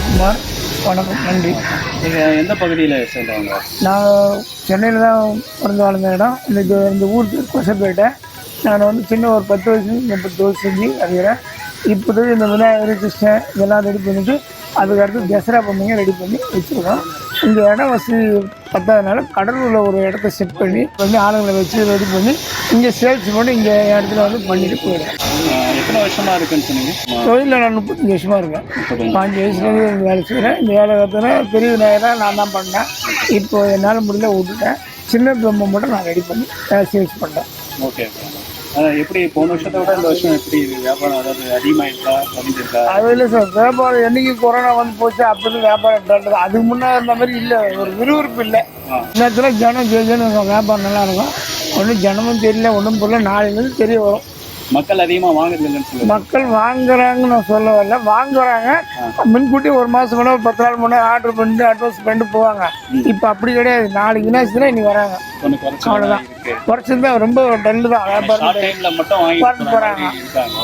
சிவகுமார் வணக்கம் நன்றி. நீங்கள் எந்த பகுதியில் சேர்ந்தவங்க? நான் சென்னையில் தான் பிறந்து வளர்ந்த இடம். இந்த இந்த ஊர் கொசப்பேட்டை. நான் வந்து சின்ன ஒரு பத்து வயசு முப்பது வருஷம் செஞ்சு அறிகிறேன். இப்போதைக்கு இந்த விநாயகர் கிருஷ்ணன் இதெல்லாம் ரெடி பண்ணிவிட்டு அதுக்கு அடுத்து தசரா பொம்மைங்க ரெடி பண்ணி வச்சுருக்கோம். இந்த இடம் வசதி பத்தாதனால கடலூரில் ஒரு இடத்த செட் பண்ணி பண்ணி ஆளுங்களை வச்சு ரெடி பண்ணி இங்கே சேல்ஸ் பண்ணி இங்கே இடத்துல வந்து பண்ணிட்டு போயிடுறேன் எத்தனை வருஷமா இருக்குன்னு சொன்னீங்க? தொழிலில் நான் முப்பத்தஞ்சு வருஷமாக இருக்கேன். பாஞ்சு வயசுலேருந்து வேலை செய்கிறேன் இந்த வேலை கற்றுனா பெரிய விநாயகராக நான் தான் பண்ணேன். இப்போ என்னால் முடியல விட்டுட்டேன். சின்ன பொம்மை மட்டும் நான் ரெடி பண்ணி சேல்ஸ் பண்ணேன் ஓகே எப்படி போன வருஷத்தை விட இந்த வருஷம் எப்படி வியாபாரம் அதாவது அதிகமாயிருக்கா அது இல்லை சார் வியாபாரம் என்னைக்கு கொரோனா வந்து போச்சு அப்படி வியாபாரம் தான். அதுக்கு முன்னே இருந்த மாதிரி இல்லை ஒரு விறுவிறுப்பு இல்லை. நேரத்தில் ஜனம் ஜெயிஜன்னு இருக்கும் வியாபாரம் நல்லா இருக்கும் ஒன்றும் ஜனமும் தெரியல ஒன்றும் புரியல நாளையிலேருந்து தெரிய வரும் மக்கள் அதிகமாக வாங்குறது இல்லைன்னு சொல்லுங்க. மக்கள் வாங்குறாங்கன்னு நான் சொல்ல வரல. வாங்குறாங்க. முன்கூட்டி ஒரு மாதம் கூட ஒரு பத்து நாள் முன்னாடி ஆர்டர் பண்ணிட்டு அட்வான்ஸ் பண்ணிட்டு போவாங்க. இப்போ அப்படி கிடையாது. நாளைக்கு வினாச்சுனா இன்னைக்கு வராங்க. அவ்வளோதான் இருக்கு. குறைச்சிருந்தா ரொம்ப டல்லு தான். வியாபாரம்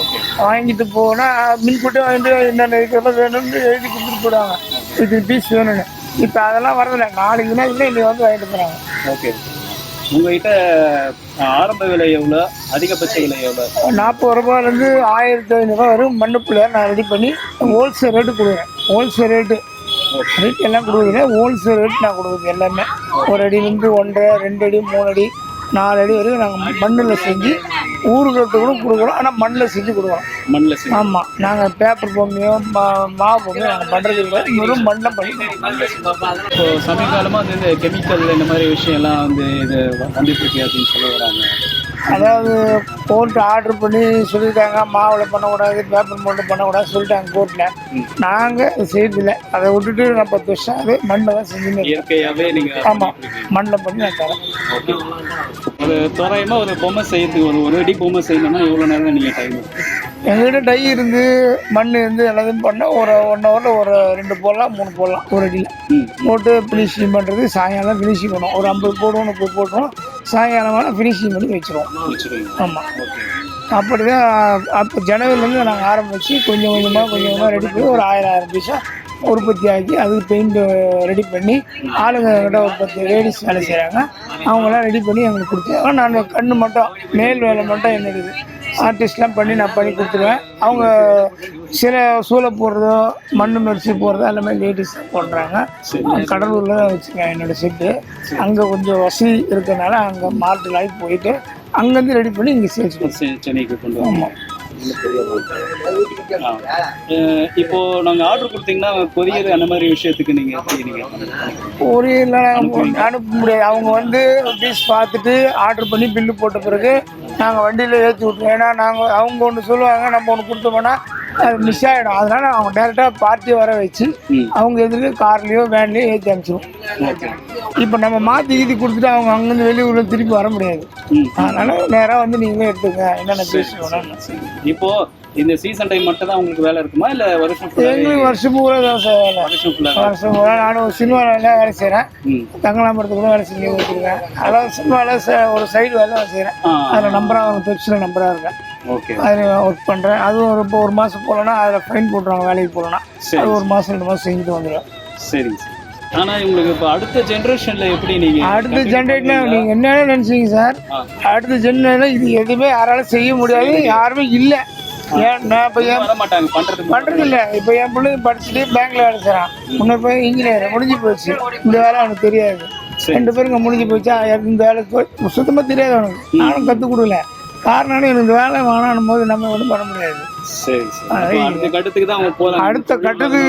ஓகே வாங்கிட்டு போனால் முன்கூட்டி வாங்கிட்டு என்னென்ன இருக்கிறதோ வேணும்னு எழுதி கொடுத்துட்டு போடுவாங்க இது பீஸ் வேணும்னு. இப்போ அதெல்லாம் வரதில்லை. நாளைக்கு வினாச்சுனா இன்னைக்கு வந்து வாங்கிட்டு போகிறாங்க ஓகே உங்ககிட்ட ஆரம்ப விலை எவ்வளோ அதிகபட்ச விலை எவ்வளோ நாற்பது ரூபாயிலேருந்து ஆயிரத்தி ஐநூறுரூவா வரும். மண்ணுப்பில் நான் ரெடி பண்ணி ஹோல்சேல் ரேட்டு கொடுக்குறேன். ஹோல்சேல் ரேட்டு ரேட் எல்லாம் கொடுக்குறேன் ஹோல்சேல் ரேட் நான் கொடுக்குறது எல்லாமே. ஒரு அடியிலேருந்து ஒன்றரை ரெண்டு அடி மூணு அடி நாலு அடி வரைக்கும் நாங்கள் மண்ணில் செஞ்சு ஊருக்கிறதுக்கு கூட கொடுக்குறோம் ஆனால் மண்ணில் செஞ்சு கொடுக்குறோம் மண்ணில் செஞ்சு ஆமாம் நாங்கள் பேப்பர் பொம்மையோ மா மாவு பொம்மையோ நாங்கள் பண்ணுறது இல்லை. வெறும் மண்ணில் பண்ணி இப்போ சமீபகாலமாக வந்து இந்த கெமிக்கல் இந்த மாதிரி விஷயம் எல்லாம் வந்து இது வந்துட்டு இருக்கு அப்படின்னு சொல்ல வராங்க. அதாவது போட்டு ஆர்டர் பண்ணி சொல்லியிருக்காங்க மாவில் பண்ணக்கூடாது பேப்பர் போட்டு பண்ணக்கூடாது சொல்லிட்டாங்க கோர்ட்டில் நாங்கள் செய்யறதில்ல. அதை விட்டுட்டு நான் பத்து வருஷம் அது மண்ணில் தான் இருக்கேன். இயற்கையாகவே நீங்கள் ஆமாம் மண்ணில் பண்ணி நான் தரேன். ஒரு தோராயமாக ஒரு பொம்மை செய்யறதுக்கு ஒரு ஒரு அடி பொம்மை செய்யணும்னா எவ்வளோ நேரம் நீங்கள் டைம் எங்ககிட்ட டை இருந்து மண் இருந்து எல்லாத்தையும் பண்ணால் ஒரு ஒன் ஹவரில் ஒரு ரெண்டு போடலாம் மூணு போடலாம் ஒரு அடியில் போட்டு ஃபினிஷிங் பண்ணுறது சாயங்காலம் ஃபினிஷிங் பண்ணுவோம். ஒரு ஐம்பது போடுவோம் முப்பது போட்டுருவோம் சாயங்காலமான ஃபினிஷிங் பண்ணி வச்சுருவோம். ஆமாம் அப்படி தான் அப்போ ஜனவரிலேருந்து நாங்கள் ஆரம்பித்து கொஞ்சம் கொஞ்சமாக கொஞ்சம் கொஞ்சமாக ரெடி பண்ணி ஒரு ஆயிரம் ஆயிரம் பீஸாக உற்பத்தி ஆக்கி அதுக்கு பெயிண்ட் ரெடி பண்ணி ஆளுங்க கிட்ட ஒரு பத்து லேடிஸ் வேலை செய்கிறாங்க அவங்களாம் ரெடி பண்ணி எங்களுக்கு கொடுத்தாங்க நான் கண்ணு மட்டும் மேல் வேலை மட்டும் என்னுடையது ஆர்டிஸ்ட்லாம் பண்ணி நான் பண்ணி கொடுத்துருவேன். அவங்க சில சூளை போடுறதோ மண் மெரிச்சு போடுறதோ எல்லாமே லேடிஸ் பண்ணுறாங்க கடலூரில் தான் வச்சுருக்கேன் என்னோடய செட்டு அங்கே கொஞ்சம் வசதி இருக்கிறதுனால அங்கே மார்ட்டு ஆகி போயிட்டு அங்கேருந்து ரெடி பண்ணி இங்கே சேல்ஸ் சென்னைக்கு கொண்டு வாங்க ஆ. அஹ் இப்போ நாங்க ஆர்டர் கொடுத்தீங்கன்னா கொரியர் அந்த மாதிரி விஷயத்துக்கு நீங்க இல்லை அனுப்ப முடியாது. அவங்க வந்து பீஸ் பார்த்துட்டு ஆர்டர் பண்ணி பில்லு போட்ட பிறகு நாங்கள் வண்டியில் ஏற்றி விட்ருவோம் ஏன்னா நாங்கள் அவங்க ஒன்று சொல்லுவாங்க நம்ம ஒன்று கொடுத்தோம்னா அது மிஸ் ஆகிடும் அதனால அவங்க டேரெக்டாக பார்ட்டியை வர வச்சு. அவங்க எதிர்க்கு கார்லேயோ வேன்லேயோ ஏற்றி அனுப்பிச்சிடுவோம் இப்போ நம்ம மாற்றி கீதி கொடுத்துட்டு அவங்க அங்கேருந்து வெளியூரில் திருப்பி வர முடியாது. அதனால நேராக வந்து நீங்களே எடுத்துங்க என்னென்ன பீஸ் வேணும்னு இப்போ இந்த சீசன் டைம் மட்டும் தான் உங்களுக்கு வேலை இருக்குமா? இல்ல வருஷம் எங்களுக்கு வருஷம் பூரா தான் சார் வேலை. வருஷம் வருஷம் பூரா நானும் சினிமாவில் வேலை செய்கிறேன் ம். தங்கலாமரத்து கூட வேலை செஞ்சு வச்சுருக்கேன் அதாவது சினிமாவில் ஒரு சைடு வேலை செய்கிறேன் அதில் நம்பராக பெப்சில் நம்பராக இருக்கேன். ஓகே. அதில் ஒர்க் பண்ணுறேன் அதுவும் ஒரு இப்போ ஒரு மாதம் போகலன்னா அதில் ஃபைன் போட்டுருவாங்க வேலைக்கு போகலன்னா சரி. அது ஒரு மாதம் ரெண்டு மாதம் செஞ்சுட்டு வந்துடுவேன் சரிங்க சார். ஆனா உங்களுக்கு இப்போ அடுத்த ஜெனரேஷன்ல எப்படி நீங்க அடுத்த ஜென்ரேட்டில் நீங்கள் என்னென்ன நினச்சிங்க சார். அடுத்த ஜென்ரேட்டில் இது எதுவுமே யாராலும் செய்ய முடியாது யாருமே இல்லை. ஏன் நான் இப்போ என் வர மாட்டாங்க பண்றதுக்கு பண்ணுறது இல்லை. இப்போ என் பிள்ளைங்க படிச்சுட்டு பேங்க்ல வேலை செய்கிறான் முன்னே போய் இன்ஜினியர் முடிஞ்சு போச்சு. இந்த வேலை அவனுக்கு தெரியாது. ரெண்டு பேருங்க முடிஞ்சு போச்சு அவன் இந்த வேலை சுத்தமாக தெரியாது அவனுக்கு. நானும் கற்றுக் கொடுக்கல. காரணம் எனக்கு இந்த வேலை வேணாம் போது நம்ம ஒன்றும் பண்ண முடியாது. அடுத்த கட்டத்துக்கு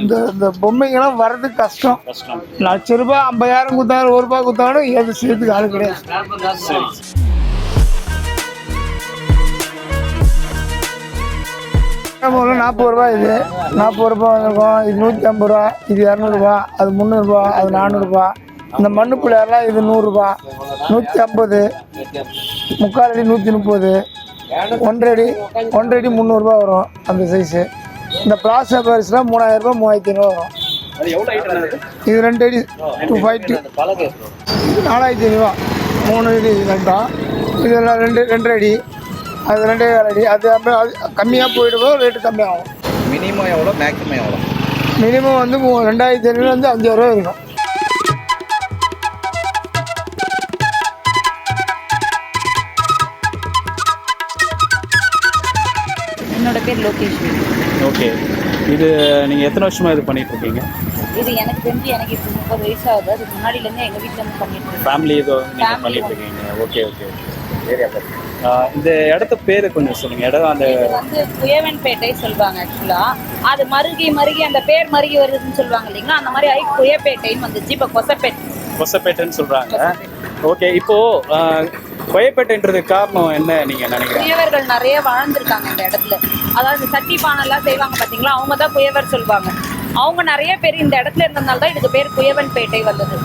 இந்த இந்த பொம்மைங்கெல்லாம் வர்றது கஷ்டம். கஷ்டம். லட்ச ரூபாய் ஐம்பதாயிரம் கொடுத்தாலும் ஒரு ரூபாய் கொடுத்தாலும் எது செய்யறதுக்கு ஆள் கிடையாது. நாற்பது ரூபா இது. நாற்பது ரூபா வந்திருக்கும். இது நூற்றி ஐம்பது ரூபா இது இரநூறுபா அது முந்நூறுபா அது நானூறுபா. இந்த மண்ணு பிள்ளையெல்லாம் இது நூறுரூபா நூற்றி ஐம்பது முக்கால் அடி நூற்றி முப்பது ஒன்றரை அடி ஒன்றரை அடி முந்நூறுரூபா வரும் அந்த சைஸு இந்த பிளாஸ்டர் பரிசுலாம் மூணாயிரம் ரூபாய் மூவாயிரத்தி ஐநூறுவா வரும். இது ரெண்டு அடி டூ ஃபைவ் இது நாலாயிரத்தி ஐநூறுவா மூணு அடி ரெண்டும் இதெல்லாம் ரெண்டு ரெண்டரை அடி. அது ரெண்டே அடி அது கம்மியாக போயிடுவோம் ரேட்டு கம்மியாகும். மினிமம் எவ்வளோ மேக்ஸிமம் எவ்வளோ மினிமம் வந்து மூ- ரெண்டாயிரத்தி ஐநூறுலேருந்து அஞ்சாயிரம் ரூபா இருக்கும் என்னோட பேர் லோகேஷ். ஓகே. இது நீங்கள் எத்தனை வருஷமாக இது பண்ணிட்டு இருக்கீங்க? இது எனக்கு தெரிஞ்சு எனக்கு இப்போ முப்பது வயசு ஆகுது. அதுக்கு முன்னாடிலேருந்து எங்கள் வீட்டில் இருந்து பண்ணிட்டு இருக்கேன். ஃபேமிலி இது பண்ணிட்டு இருக்கீங்க. ஓகே ஓகே ஏரியா இந்த இடத்த பேர் கொஞ்சம் சொல்லுங்க. இடம் அந்த வந்து குயவன்பேட்டை சொல்லுவாங்க ஆக்சுவலா அது மருகி மருகி அந்த பேர் மருகி வருதுன்னு சொல்லுவாங்க இல்லைங்களா? அந்த மாதிரி ஆகி குயப்பேட்டைன்னு வந்துச்சு. இப்போ கொசப்பேட்டை. கொசப்பேட்டைன்னு சொல்றாங்க. ஓகே இப்போ கொயப்பேட்டைன்றது காரணம் என்ன நீங்க நினைக்கிறீங்க? குயவர்கள் நிறைய வாழ்ந்திருக்காங்க இந்த இடத்துல. அதாவது சட்டி பானைலாம் செய்வாங்க பாத்தீங்களா? அவங்க தான் குயவர் சொல்லுவாங்க. அவங்க நிறைய பேர் இந்த இடத்துல இருந்ததுனால தான் இதுக்கு பேர் குயவன்பேட்டை வந்தது.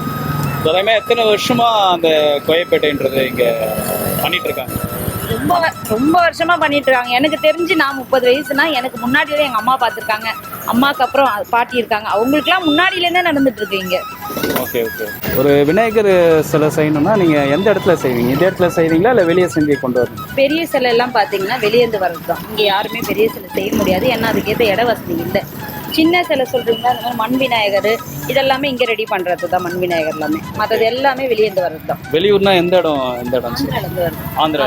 எல்லாமே எத்தனை வருஷமா அந்த கொயப்பேட்டைன்றது இங்க பண்ணிட்டு இருக்காங்க? ரொம்ப ரொம்ப வருஷமா பண்ணிட்டு இருக்காங்க. எனக்கு தெரிஞ்சு நான் முப்பது வயசுனா எனக்கு முன்னாடியே எங்க அம்மா பார்த்துருக்காங்க அம்மாக்கு அப்புறம் பாட்டி இருக்காங்க. அவங்களுக்குலாம் முன்னாடியில இருந்தே நடந்துட்டு இருக்கு இங்க. Okay okay. ஒரு விநாயகர் சிலை செய்யணும்னா நீங்க எந்த இடத்துல செய்வீங்க? இந்த இடத்துல செய்வீங்களா? இல்ல வெளியே செஞ்சு கொண்டு வரணும்? பெரிய சிலை எல்லாம் பாத்தீங்கன்னா வெளியேந்து வர்றது தான் இங்க யாருமே பெரிய சிலை செய்ய முடியாது. ஏன்னா அதுக்கேற்ற இட வசதி இல்லை. சின்ன சிலை அந்த மாதிரி மண் விநாயகர் இதெல்லாமே இங்க ரெடி பண்றது தான் மண் விநாயகர் எல்லாமே. மற்றது எல்லாமே வெளியேந்து வர்றது தான் வெளியூர்னா எந்த இடம் எந்த இடம் ஆந்திரா.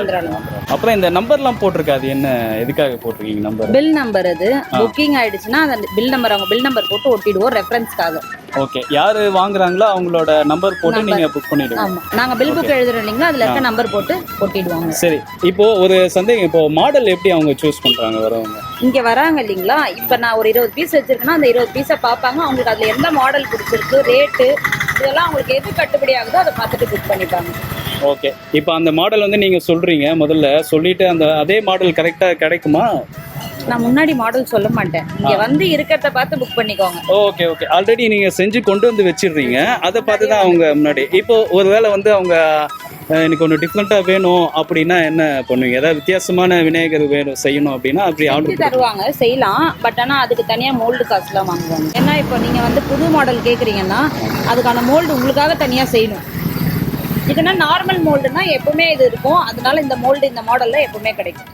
அப்புறம் இந்த நம்பர்லாம் போட்டிருக்கு அது என்ன எதுக்காக போட்டிருக்கீங்க நம்பர் பில் நம்பர் அது. புக்கிங் ஆயிடுச்சுன்னா அந்த பில் நம்பர் அவங்க பில் நம்பர் போட்டு ஒட்டிடுவோம் ரெஃபரன்ஸ்க்காக ஓகே யாரு வாங்குறாங்களோ அவங்களோட நம்பர் போட்டு நீங்க புக் பண்ணிடுங்க. ஆமா. நாங்க பில் புக் எழுதுறோம் இல்லைங்களா? அதுல இருக்க நம்பர் போட்டு ஒட்டிடுவாங்க. சரி. இப்போ ஒரு சந்தேகம் இப்போ மாடல் எப்படி அவங்க சூஸ் பண்றாங்க வரவங்க? இங்க வராங்க இல்லைங்களா? இப்ப நான் ஒரு இருபது பீஸ் வச்சிருக்கேன்னா அந்த இருபது பீஸை பார்ப்பாங்க. அவங்களுக்கு அதுல எந்த மாடல் பிடிச்சிருக்கு ரேட்டு இதெல்லாம் அவங்களுக்கு எது கட்டுப்படி ஆகுதோ அதை பார்த்துட்டு புக் பண்ணிப்பாங்க. ஓகே இப்போ அந்த மாடல் வந்து நீங்க சொல்றீங்க முதல்ல சொல்லிட்டு அந்த அதே மாடல் கரெக்டா கிடைக்குமா? நான் முன்னாடி மாடல் சொல்ல மாட்டேன். இங்க வந்து இருக்கிறத பார்த்து புக் பண்ணிக்கோங்க. ஓகே ஓகே ஆல்ரெடி நீங்க செஞ்சு கொண்டு வந்து வச்சிடுறீங்க. அதை பார்த்து தான் அவங்க முன்னாடி. இப்போ ஒருவேளை வந்து அவங்க எனக்கு ஒன்று டிஃப்ரெண்ட்டாக வேணும் அப்படின்னா என்ன பண்ணுவீங்க? ஏதாவது வித்தியாசமான விநாயகர் வேணும் செய்யணும் அப்படின்னா அப்படி ஆர்டர் தருவாங்க செய்யலாம். பட் ஆனா அதுக்கு தனியா மோல்டு காசுலாம் வாங்குவாங்க. ஏன்னா இப்போ நீங்க வந்து புது மாடல் கேக்குறீங்கன்னா அதுக்கான மோல்டு உங்களுக்காக தனியா செய்யணும். இதுனா நார்மல் மோல்டுனா எப்பவுமே இது இருக்கும். அதனால இந்த மோல்டு இந்த மாடல்ல எப்பவுமே கிடைக்கும்.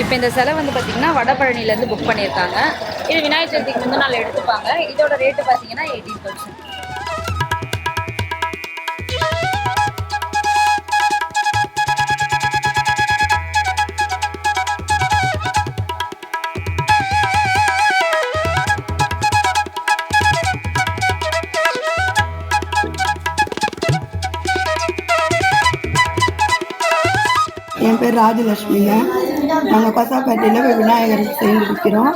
இப்போ இந்த சிலை வந்து பார்த்தீங்கன்னா வடபழனிலேருந்து புக் பண்ணியிருக்காங்க. இது விநாயகர் சதுர்த்திக்கு முந்தின நாள் எடுத்துப்பாங்க. இதோட ரேட்டு பார்த்தீங்கன்னா எயிட்டீன் தௌசண்ட் பேர் ராஜலட்சுமிங்க. நாங்கள் கொசாப்பேட்டையில் போய் விநாயகருக்கு செஞ்சு விற்கிறோம்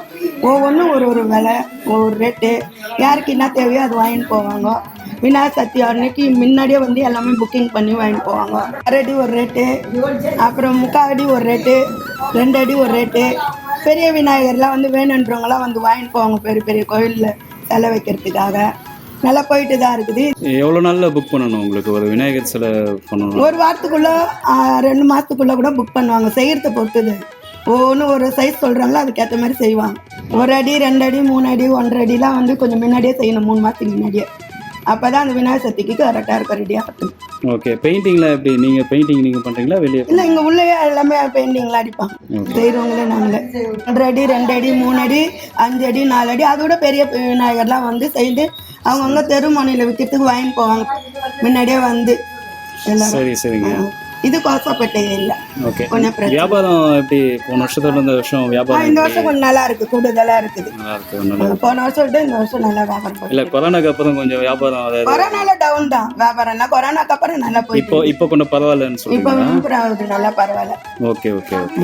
ஒவ்வொன்றும் ஒரு ஒரு விலை ஒவ்வொரு ரேட்டு யாருக்கு என்ன தேவையோ அது வாங்கிட்டு போவாங்க. விநாயகர் சக்தி அன்னைக்கு முன்னாடியே வந்து எல்லாமே புக்கிங் பண்ணி வாங்கிட்டு போவாங்க. அரை அடி ஒரு ரேட்டு அப்புறம் முக்கால் அடி ஒரு ரேட்டு ரெண்டு அடி ஒரு ரேட்டு பெரிய விநாயகர்லாம் வந்து வேணுன்றவங்களாம் வந்து வாங்கிட்டு போவாங்க பெரிய பெரிய கோயிலில் செலவு வைக்கிறதுக்காக நல்லா போயிட்டு தான் இருக்குது. எவ்வளோ நாளில் புக் பண்ணணும் உங்களுக்கு? ஒரு விநாயகர் சிலை பண்ணணும் ஒரு வாரத்துக்குள்ள ரெண்டு மாசத்துக்குள்ள கூட புக் பண்ணுவாங்க செய்யறத பொறுத்தது. ஒவ்வொன்றும் ஒரு சைஸ் சொல்றாங்களோ அதுக்கேற்ற மாதிரி செய்வாங்க. ஒரு அடி ரெண்டு அடி மூணு அடி ஒன்றரை அடிலாம் வந்து கொஞ்சம் முன்னாடியே செய்யணும் மூணு மாசத்துக்கு முன்னாடியே. அப்பதான் அந்த விநாயகர் சதுர்த்திக்கு கரெக்டாக இருக்கும் ரெடியாக இருக்கும். ஓகே பெயிண்டிங்கில் எப்படி? நீங்கள் பெயிண்டிங் நீங்கள் பண்ணுறீங்களா வெளியே இல்லை இங்கே உள்ளே எல்லாமே பெயிண்டிங்லாம் அடிப்பாங்க செய்கிறவங்களே நாங்களே ஒன்றரை அடி ரெண்டு அடி மூணு அடி அஞ்சு அடி நாலு அடி. அதோட பெரிய விநாயகர்லாம் வந்து செய்து அவங்கவுங்க தெரு முனையில் விற்கிறதுக்கு வாங்கிட்டு போவாங்க. முன்னாடியே வந்து. சரி சரிங்க. இது இல்லை. ஓகே. பிரச்சனை வியாபாரம் எப்படி? போன வருஷத்தோட இந்த வருஷம் வியாபாரம் இந்த வருஷம் கொஞ்சம் நல்லா இருக்கு. கூடுதலா இருக்குது. நல்லா இருக்கு நல்லா போன வருஷம் விட இந்த வருஷம் நல்லா வியாபாரம் போகுது இல்லை கொரோனாக்கு அப்புறம் கொஞ்சம் வியாபாரம் அதாவது கொரோனால டவுன் தான். வியாபாரம் எல்லாம் கொரோனாக்கு அப்புறம் நல்லா இப்போ போயிட்டு இப்போ கொஞ்சம் பரவாயில்லன்னு இப்போ சொல்றீங்களா நல்லா பரவாயில்ல. Okay okay okay.